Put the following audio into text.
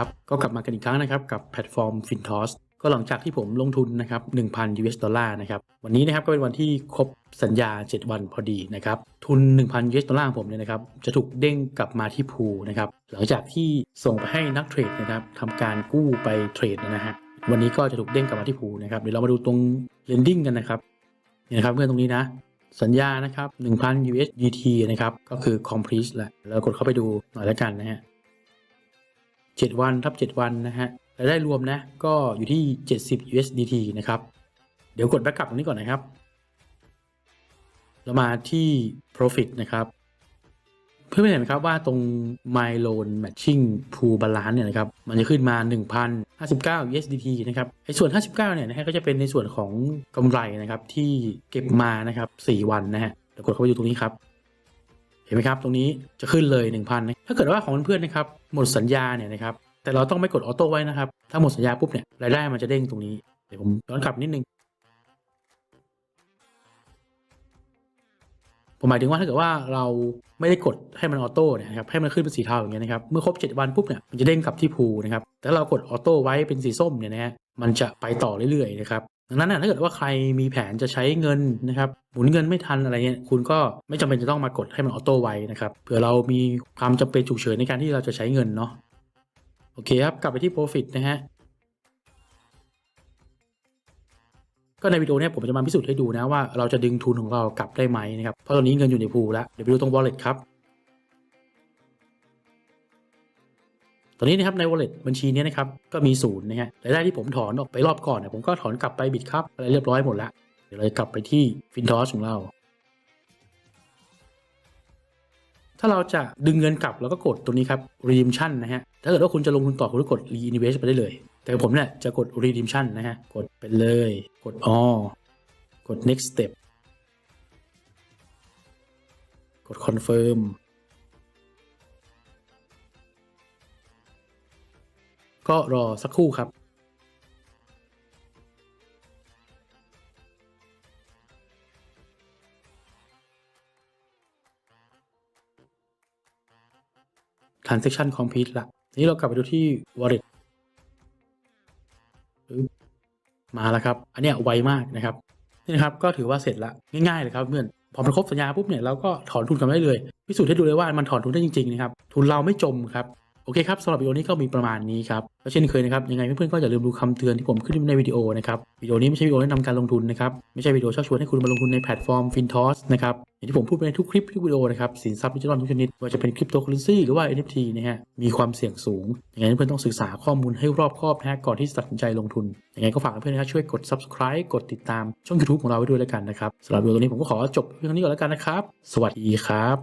ครับก็กลับมากันอีกครั้งนะครับกับแพลตฟอร์ม FinToS ก็หลังจากที่ผมลงทุนนะครับ1,000 US ดอลลาร์นะครับวันนี้นะครับก็เป็นวันที่ครบสัญญา 7 วันพอดีนะครับทุน 1,000 US ดอลลาร์ของผมเนี่ยนะครับจะถูกเด้งกลับมาที่พูนะครับหลังจากที่ส่งไปให้นักเทรดนะครับทำการกู้ไปเทรดนะฮะวันนี้ก็จะถูกเด้งกลับมาที่พูนะครับเดี๋ยวเรามาดูตรง lending กันนะครับเนี่ยนะครับเพื่อนตรงนี้นะสัญญานะครับ1,000 USDT นะครับก็คือ complete แล้วแล้วกดเข้าไปดูหน่อยแล้วกันนะฮะ 7 วันทับ 7 วันนะฮะรายได้รวมนะก็อยู่ที่ 70 USDT นะครับ เดี๋ยวกด backup ตรงนี้ก่อนนะครับ เรามาที่ profit นะครับ เพื่อนๆเห็นไหมครับว่าตรง my loan matching pool balance เนี่ยนะครับ มันจะขึ้นมา 1,059 USDT นะครับไอ้ส่วน 59 เนี่ยนะฮะก็จะเป็นในส่วนของกำไรนะครับที่เก็บมานะครับ 4 วันนะฮะเดี๋ยวกดเข้าไปดูตรงนี้ครับ ห็นไหมครับ ตรงนี้จะขึ้นเลย 1,000นะถ้าเกิดว่าของเพื่อนๆนะครับหมดสัญญาเนี่ยนะครับแต่เราต้องไม่กดออโต้ไว้นะครับ ถ้าหมดสัญญาปุ๊บเนี่ยรายได้มันจะเด้งตรงนี้ เดี๋ยวผมย้อนกลับนิดนึง ผมหมายถึงว่าถ้าเกิดว่าเราไม่ได้กดให้มันออโต้เนี่ยนะครับให้มันขึ้นเป็นสีเทาอย่างเงี้ยนะครับเมื่อครบ 7 วันปุ๊บเนี่ยมันจะเด้งกลับที่พูนะครับแต่เรากดออโต้ไว้เป็นสีส้มเนี่ยนะฮะมันจะไปต่อเรื่อยๆนะครับ ดังนั้นถ้าเกิดว่าใครมีแผนจะใช้เงินนะครับหมุนเงินไม่ทันอะไรเงี้ยคุณก็ไม่จำเป็นจะต้องมากดให้มันออโต้ไว้นะครับเผื่อเรามีความจำเป็นฉุกเฉินในการที่เราจะใช้เงินเนาะโอเคครับ กลับไปที่ profit นะฮะก็ในวิดีโอนี้ผมจะมาพิสูจน์ให้ดูนะว่าเราจะดึงทุนของเรากลับได้ไหมนะครับเพราะตอนนี้เงินอยู่ในพูลแล้วเดี๋ยวไปดูตรง wallet ครับ ตอนนี้นะครับใน wallet บัญชีนี้นะครับก็มีศูนย์นะฮะรายได้ที่ผมถอนออกไปรอบก่อนเนี่ยผมก็ถอนกลับไปบิตครับอะไรเรียบร้อยหมดแล้วเดี๋ยวเราจะกลับไปที่ FinToS ของเรา ถ้าเราจะดึงเงินกลับเราก็กดตรงนี้ครับ redemption นะฮะถ้าเกิดว่าคุณจะลงทุนต่อคุณก็กด reinvest ไปได้เลย แต่ผมเนี่ยจะกด redemption นะฮะกดไปเลยกด all กด next step กด confirm ก็รอสักครู่ครับ transaction complete ละนี้เรากลับไปดูที่ wallet มาแล้วครับ อันเนี้ยไวมากนะครับ นี่นะครับก็ถือว่าเสร็จละง่ายๆเลยครับเพื่อน พอมันครบสัญญาปุ๊บเนี่ยเราก็ถอนทุนกันได้เลย พิสูจน์ให้ดูเลยว่ามันถอนทุนได้จริงๆนะครับ ทุนเราไม่จมครับ อเคครับสำหรับวิดีโอนี้ก็มีประมาณนี้ครับและเช่นเคยนะครับยังไงเพื่อนๆก็อย่าลืมดูคำเตือนที่ผมขึ้นในวิดีโอนะครับวิดีโอนี้ไม่ใช่วิดีโอแนะนำการลงทุนนะครับไม่ใช่วิดีโอชักชวนให้คุณมาลงทุนในแพลตฟอร์ม FinToS นะครับอย่างที่ผมพูดไปในทุกคลิปทุกวิดีโอนะครับสินทรัพย์ดิจิทัลทุกชนิดไม่ว่าจะเป็นคริปโตเคอเรนซีหรือว่า NFT นะฮะมีความเสี่ยงสูงยังไงเพื่อนๆต้องศึกษาข้อมูลให้รอบคอบนะฮะก่อนที่จะตัดสินใจลงทุนยังไงก็ฝากเพื่อนๆนะครับช่วยกด subscribe กดติดตามช่อง YouTube ของเราไว้ด้วยแล้วกันนะครับสำหรับวิดีโอตัวนี้ผมก็ขอจบเพียงนี้ก่อนแล้วกันนะครับ สวัสดีครับ